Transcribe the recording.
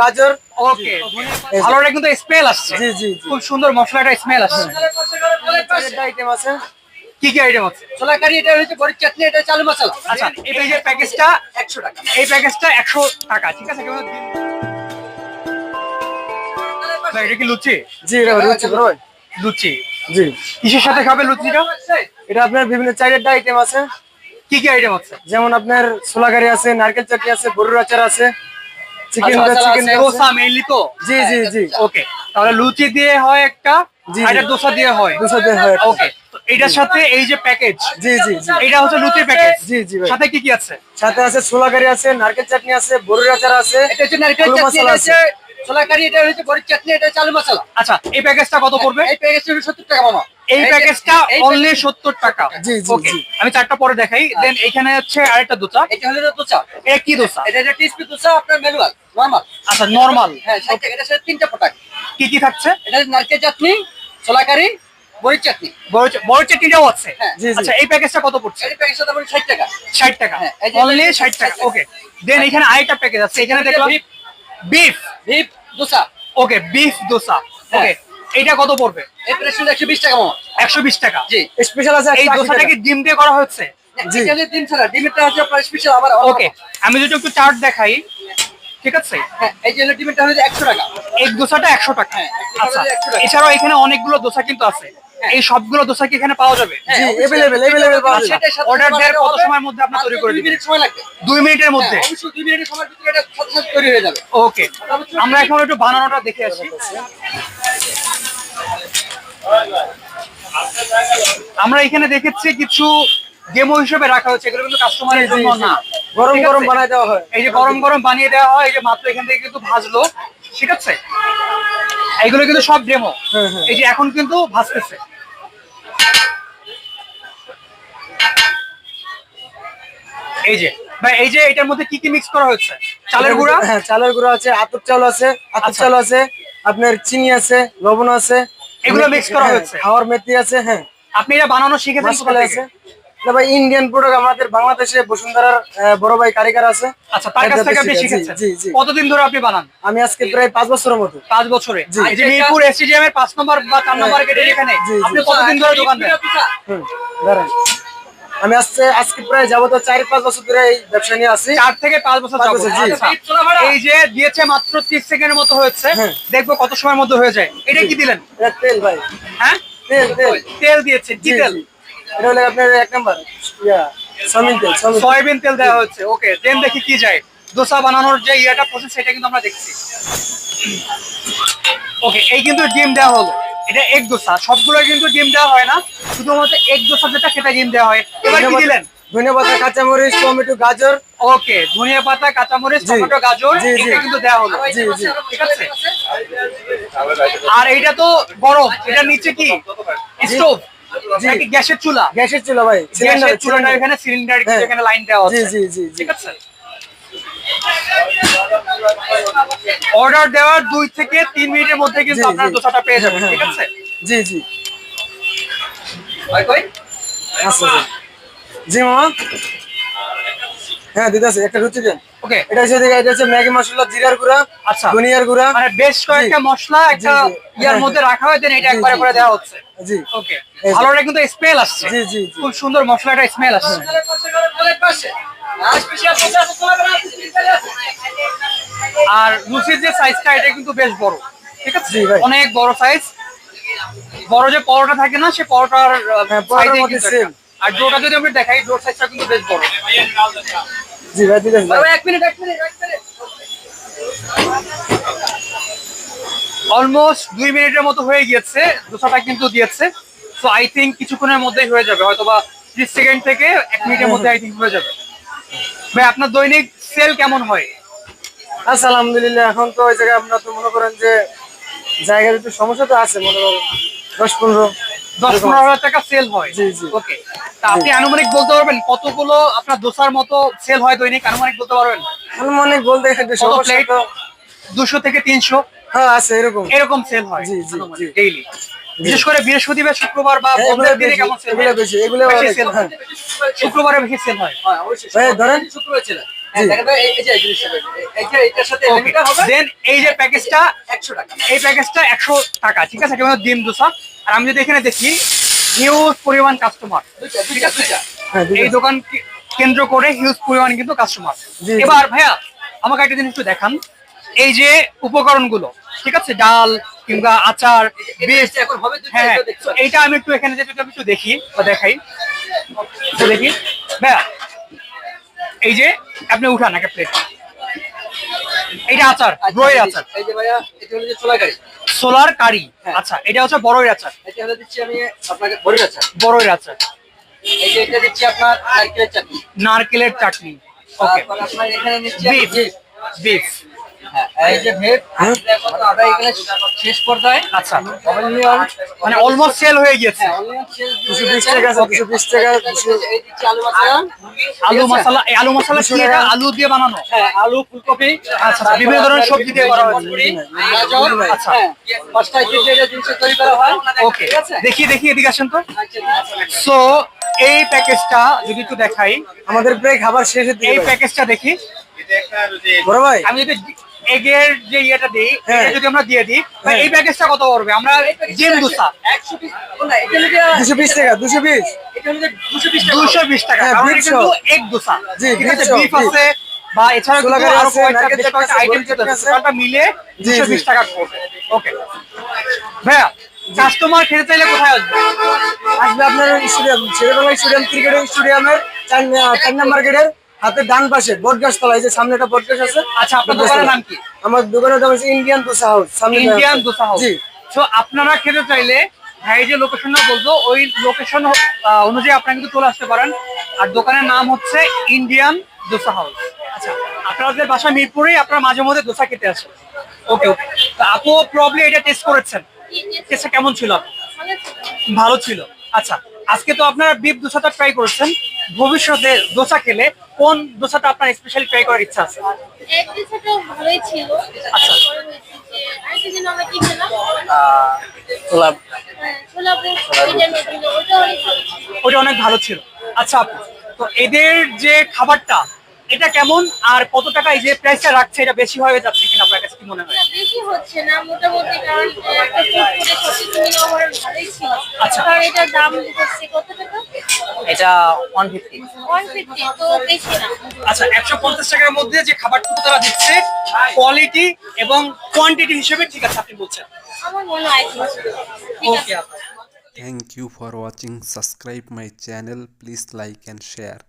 গাজর। ওকে। ভালোটা কিন্তু স্মেল আসছে। জি জি জি। খুব সুন্দর মশলাটা স্মেল আসছে। আইটেম আছে। কি কি আইটেম আছে? ছোলা কারি এটা হচ্ছে বড়ি চাটনি এটা চালু মশলা। আচ্ছা এই প্যাকেজটা টাকা। এই প্যাকেজটা একশো টাকা ঠিক আছে? কেমন? এটা কি লুচি? জি এটা লুচি জি। কিসের সাথে খাবে লুচিটা? এটা আপনার বিভিন্ন চাইরের আইটেম আছে। কি কি আইটেম আছে? যেমন আপনার ছোলাকারি আছে নারকেল চাটনি আছে গরুর আচার আছে চিকেন আচ্ছা, চিকেন আছে, দোসা মেইনলি তো? জি জি জি। ওকে তাহলে লুচি দিয়ে হয় একটা জি, আর। এটা দোসা দিয়ে হয়? দুশো দিয়ে হয় ওকে তো এটার সাথে এই যে প্যাকেজ জি জি এটা হচ্ছে লুচির প্যাকেজ জি জি ভাই। সাথে কি কি আছে? সাথে আছে ছোলা গাড়ি আছে নারকেল চাটনি আছে গরুর আচার আছে এটা হচ্ছে নারকেল চাটনি হচ্ছে ছোলা কারি এটা হচ্ছে বড়ি চাটনি এটা চালু। মশলা আচ্ছা এই প্যাকেজটা কত পড়বে? এই প্যাকেজটা হচ্ছে সত্তর টাকা মামা। এই প্যাকেজটা অনলি সত্তর টাকা। জি, জি, ওকে আমি চারটা পরে দেখাই দেন এখানে হচ্ছে আরেকটা দোসা এটা হলো দোসা এটা কি দোসা এটা হচ্ছে টিস্পি দোসা আপনার ম্যানুয়াল নরমাল আচ্ছা নরমাল হ্যাঁ এটা সাথে তিনটা প্রোডাক্ট কি কি থাকছে? এটা নারকেল চাটনি ছোলা কারি বড়ি চাটনি বড় চাটনিটাও আছে। হ্যাঁ। আচ্ছা এই প্যাকেজটা কত পড়ছে? এই প্যাকেজটা দাম ষাট টাকা। ষাট টাকা। হ্যাঁ, অনলি এটা ষাট টাকা। ওকে দেন এখানে আরেকটা প্যাকেজ আছে। এখানে দেখলাম। বিফ ভিপ দোসা? Okay beef dosa. হ্যাঁ। ওকে এটা কত পড়বে? এই প্রাইস একশো বিশ টাকা মামা একশো বিশ টাকা। জি। স্পেশাল আছে এই 180 দোসাটা কি ডিম দিয়ে করা হচ্ছে? জি। এটা ডিম ছাড়া। ডিমেরটা হচ্ছে আপনার স্পেশাল আবার ওকে আমি যদি একটু চার্ট দেখাই ঠিক আছে? হ্যাঁ এই যে হলো ডিমেরটা হচ্ছে একশো টাকা। এই দোসাটা একশো টাকা। হ্যাঁ, আচ্ছা 100। এছাড়াও এখানে অনেকগুলো দোসা কিন্তু আছে। হ্যাঁ। এই সবগুলো দোসা কি এখানে পাওয়া যাবে। জি available available পাওয়া সাথে Order দেওয়ার কত সময়ের মধ্যে আপনার তৈরি করে দুই দিবেন? মিনিট সময় লাগবে। দুই মিনিটের মধ্যে। হ্যাঁ, অবশ্যই দুই মিনিটের সময়ের ভিতরে এটা সাথে তৈরি হয়ে যাবে। ওকে আমরা এখন একটু বানানোটা দেখে আসি। আমরা এখানে দেখেছি কিছু ডেমো হিসেবে রাখা হয়েছে। এগুলো কিন্তু কাস্টমারের জন্য না। গরম গরম? বানায় দেওয়া হয়। এই যে গরম গরম বানিয়ে দেওয়া হয় এই যে মাত্র এখান থেকে কিন্তু ভাজলো। ঠিক আছে? এইগুলো কিন্তু সব ডেমো হ্যাঁ, হ্যাঁ। এই যে এখন কিন্তু ভাজতেছে। এই যে ভাই এই যে এটার মধ্যে কি কি মিক্স করা হচ্ছে চালের গুঁড়া হ্যাঁ চালের গুঁড়া আছে আতপ চাল আছে আতপ আচ্ছা। চাল আছে আপনার চিনি আছে লবণ আছে এগুলো মিক্স করা হচ্ছে হয়েছে? খাওয়ার মেথি আছে হ্যাঁ আপনি এটা বানানো শিখেছেন কোথা থেকে? ভাই ইন্ডিয়ান প্রোডাক্ট আমাদের বাংলাদেশে বসুন্ধরার আহ, বড় ভাই কারিগর আছে। আচ্ছা তার কাছ থেকে আপনি শিখেছি, শিখেছেন জি জি। কতদিন ধরে আপনি বানান? আমি আজকে প্রায় পাঁচ বছরের মতো। পাঁচ বছরে। জি। এই যে মিরপুর এর নম্বর বা চার নম্বর গেটের এখানে জি, জি। আপনি কতদিন ধরে দোকান দেন? হুম দাঁড়ান। আমি আজকে আজকে প্রায় যাবত চার পাঁচ বছর ধরে এই ব্যবসা নিয়ে আছি। চার থেকে পাঁচ বছর। আচ্ছা। এই যে দিয়েছে মাত্র ত্রিশ সেকেন্ডের মতো হয়েছে। হ্যাঁ। দেখব কত সময়ের মধ্যে হয়ে যায়। এটা কি দিলেন? তেল ভাই। হ্যাঁ? তেল তেল। তেল দিয়েছে কি তেল। এটা হলো আপনার এক নাম্বার। ইয়া সমিন তেল সয়াবিন তেল। দেওয়া হচ্ছে ওকে দেন দেখি কি যায়। দোসা বানানোর যে ইয়াটা প্রসেস সেটা কিন্তু আমরা দেখছি। ওকে এই কিন্তু ডিম দেওয়া হলো। এটা এক দোসা সবগুলো কিন্তু ডিম দেওয়া হয় না। শুধুমাত্র এক দোসা যেটা সেটা ডিম দেওয়া হয়। এবার কি দিলেন? ধনে পাতা কাঁচামরিচ টমেটো গাজর। ওকে ধনিয়া পাতা কাঁচামরিচ। টমেটো গাজর। এটা কিন্তু দেওয়া হলো। জি, জি। ঠিক আছে? আর এইটা তো গরম এটা নিচে কি? স্টোভ। নাকি গ্যাসের চুলা? গ্যাসের চুলা ভাই গ্যাসের চুলাটা সিলিন্ডার। এখানে সিলিন্ডার হ্যাঁ। এখানে লাইন দেওয়া জি জি জি জি। ঠিক আছে? অর্ডার দেওয়ার দুই থেকে তিন মিনিটের মধ্যে কিন্তু আপনার। দোসাটা পেয়ে যাবেন হ্যাঁ, ঠিক আছে? জি জি। কই, কই? আচ্ছা জি। জি মামা। হ্যাঁ দিদাসি একটা রুচি দেন ওকে। এটা হচ্ছে এটা হচ্ছে ম্যাগি মশলা জিরার গুঁড়া আচ্ছা। ধনিয়ার গুঁড়া। মানে বেশ কয়েকটা মশলা একটা। ইয়ার হ্যাঁ, মধ্যে রাখা হয় দেন এটা একবারে করে দেওয়া হচ্ছে। জি। ওকে। এই যে। ভালোটা কিন্তু স্মেল আসছে। জি জি জি। খুব সুন্দর মশলাটা স্মেল আসছে। আর লুচির যে সাইজটা এটা কিন্তু বেশ বড়। ঠিক আছে? অনেক বড় সাইজ বড় যে পরোটা থাকে না সে পরোটার হ্যাঁ, সাইজে। আর ডোটা যদি আমি দেখাই ডোর সাইজটা কিন্তু বেশ বড়। জি ভাই। এক মিনিট এক মিনিট এক মিনিট। অলমোস্ট দুই মিনিটের মতো হয়ে গিয়েছে দোসাটা কিন্তু দিয়েছে। সো আই থিঙ্ক কিছুক্ষণের মধ্যেই হয়ে যাবে হয়তো বা ত্রিশ সেকেন্ড থেকে এক মিনিটের মধ্যে আই থিঙ্ক হয়ে যাবে। ভাই আপনার দৈনিক সেল কেমন হয়? আচ্ছা আলহামদুলিল্লাহ এখন তো ওই জায়গায় আপনার তো মনে করেন যে জায়গার একটু সমস্যা তো আছে মনে করেন দশ পনেরো। দশ পনেরো হাজার টাকা সেল হয়। জি, জি। ওকে তা আপনি আনুমানিক বলতে পারবেন কতগুলো আপনার দোসার মতো সেল হয় দৈনিক? আনুমানিক বলতে পারবেন? আনুমানিক বলতে প্লেট দুশো থেকে তিনশো? হ্যাঁ আছে এরকম। এরকম সেল হয় জি, জি, জি। ডেইলি বিশেষ করে বৃহস্পতিবার শুক্রবার বা হ্যাঁ, বন্ধের দিনে কেমন সেল এগুলো বেশি, এগুলো সেল হয়। শুক্রবারে বেশি সেল হয়। হ্যাঁ, অবশ্যই। ভাই, ধরেন। শুক্রবার। হ্যাঁ, ভাই, এই- এই যে এই জিনিসটা দেখেন। এই যে এটার সাথে লেমিটা হবে দেন এই যে প্যাকেজটা 100 টাকা। এই প্যাকেজটা একশো টাকা ঠিক আছে? এটা ডিম দোসা। আর আমি যদি এখানে দেখি হিউজ পরিমাণ কাস্টমার। হ্যাঁ। এই দোকান কেন্দ্র করে হিউজ পরিমাণ কিন্তু কাস্টমার। এবার ভাইয়া আমাকে একটা জিনিস একটু দেখান। এই যে উপকরণগুলো ঠিক আছে? ডাল কিংবা আচার হ্যাঁ এটা এইটা আমি একটু এখানে যেটা আমি একটু দেখি বা দেখাই। দেখি। ভাইয়া এই যে আপনি উঠান একটা প্লেট এইটা আচার আচ্ছা, আচার। এই যে ভাইয়া, এটা হলো যে ছোলা কারি। সোলার কারি। হ্যাঁ। আচ্ছা এটা হচ্ছে বড়ই আচার। এটা হলো দিচ্ছি আমি আপনাকে বড়ির আচার। বড়ইর আচার। এই যে এটা দিচ্ছি আপনার নারকেলের চাটনি। নারকেলের চাটনি। ওকে। আপনার এখানে নিচ্ছি বিফ। বিফ। এই যে ভেপ হ্যাঁ। আমরা এখানে শেষ পর্দায় আচ্ছা মানে অলমোস্ট সেল হয়ে গিয়েছে। হ্যাঁ অনিয়ন শেষ দুশো বিশ টাকা দুশো বিশ টাকা দুশো এই দিচ্ছি আলু মশলা। আলু মশলা এই আলু মশলা কি এটা আলু দিয়ে বানানো। হ্যাঁ আলু ফুলকপি আচ্ছা, বিভিন্ন ধরনের সবজি দিয়ে করা। আচ্ছা। গাজর, আচ্ছা। হ্যাঁ, পাঁচটা জিনিস তৈরি করা হয়। ওকে দেখি দেখি এদিকে আসেন তো। আচ্ছা, সো এই প্যাকেজটা যদি একটু দেখাই। আমাদের প্রায় খাবার শেষের দিকে এই প্যাকেজটা দেখি। বড় ভাই। আমি যদি এগের যে ইয়েটা দিই হ্যাঁ। যদি আমরা দিয়ে দিই হ্যাঁ। এই প্যাকেজটা কত পড়বে? আমরা জিম দোসা। দুশো বিশ টাকা দুশো বিশ। দুশো পিস টাকা। বিশ টাকা হ্যাঁ। এক দোসা। ঠিক আছে বিফ আছে বা এছাড়া আরও কয়েকটা আইটেম মিলে দুশো বিশ টাকা পড়বে। ওকে ভাইয়া কাস্টমার খেতে চাইলে কোথায় আসবে? আসবে আপনার স্টেডিয়াম ছেলেবেলা স্টেডিয়াম ক্রিকেটের স্টেডিয়ামের চার চার নাম্বার গেটের হাতের ডান পাশে বটগাছ তলা এই যে সামনে একটা বটগাছ আছে। আচ্ছা, আপনার দোকানের নাম কি? আমার দোকানের নাম হচ্ছে ইন্ডিয়ান দোসা হাউস সামনে Indian dosa house ji. So আপনারা খেতে চাইলে ভাই যে লোকেশনটা বলব ওই লোকেশন অনুযায়ী আপনারা কিন্তু চলে আসতে পারেন। আর দোকানের নাম হচ্ছে ইন্ডিয়ান দোসা হাউস আচ্ছা আপনাদের বাসা মিরপুরেই আপনারা মাঝে মধ্যে দোসা খেতে আসেন। ওকে ওকে আপু প্রবলি এটা টেস্ট করেছেন। টেস্টটা কেমন ছিল? ভালো ছিল। আচ্ছা আজকে তো আপনারা বিফ দোসাটা ট্রাই করেছেন। ভবিষ্যতে দোসা খেলে কোন দোসাটা আপনার স্পেশালি ট্রাই করার ইচ্ছা আছে? ভালোই ছিল। আচ্ছা। হ্যাঁ, ওটা অনেক ভালো ছিল। ওটা অনেক ভালো ছিল। আচ্ছা আপু তো এদের যে খাবারটা এটা কেমন আর কত টাকা এই যে প্রাইসটা রাখছে এটা বেশি হয়ে যাচ্ছে কিনা আপনার কাছে কি মনে হয়? বেশি হচ্ছে না মোটামুটি কারণ একটা ফুড করে সবকিছু মিলে আমার ভালোই ছিল। আচ্ছা। কারণ এটার দাম হচ্ছে কত টাকা? এটা ওয়ান ফিফটি ওয়ান ফিফটি তো বেশি না। আচ্ছা একশো পঞ্চাশ টাকার মধ্যে যে খাবারটুকু তারা দিচ্ছে কোয়ালিটি এবং কোয়ান্টিটি হিসেবে ঠিক আছে আপনি বলছেন। আমার মনে হয় ওকে আপু। Thank you for watching. Subscribe my channel. Please like and share.